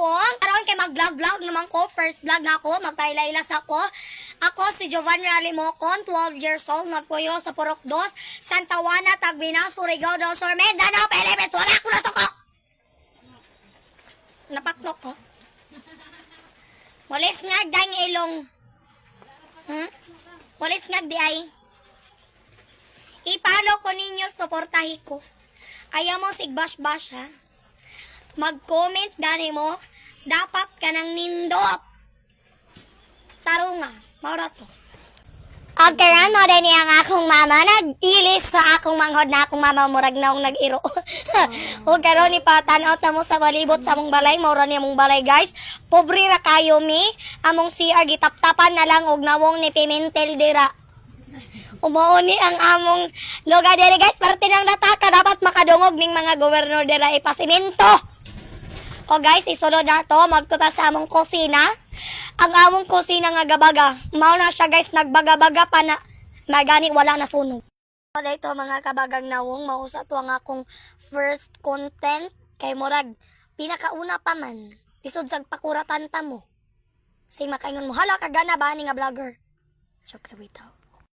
nawong. Karon kay mag-vlog-vlog naman ko. First vlog na ako. Magpailaylas ako. Ako si Giovanni Alimocon, 12 years old. Nagpuyo sa Purok 2, Santa Juana, Tagbina, Surigao del Sur, Mindanao, Philippines. Wala ko na suko. Napaklok ko. Walis nga dang ilong. Hmm? Walis nga di ay. Ipalo ko ninyo, suportahi ko. Ayaw mo sigbash-bash ha. Mag-comment gani mo. Dapat ka nang nindot. Tarunga. Maura to. Okay na, no, din ang akong mama. Nag-ilis sa akong manghod na akong mama murag na akong nag-iro. o karon ni patanaw ta mo sa balibot sa mong balay. Maura niya mong balay, guys. Pobre ra kayo, mi. Among CR, gitaptapan na lang og nawong ni Pimentel dira. Umuuni ang among lugar diri guys. Parte ng nataka dapat makadungog ning mga gobernador dira ipasimento. O guys, isunod na to. Magtuta sa among kusina. Ang among kusina nga gabaga. Mao na siya guys, nagbaga-baga pa na. Magani wala na sunog. O dito mga kabagang nawong, mausa to ang akong first content. Kay Murag, pinakauna pa man. Isod sa pakuratan ta mo. Say makaingon mo, hala ka gana ba ni nga vlogger? Syokre witaw.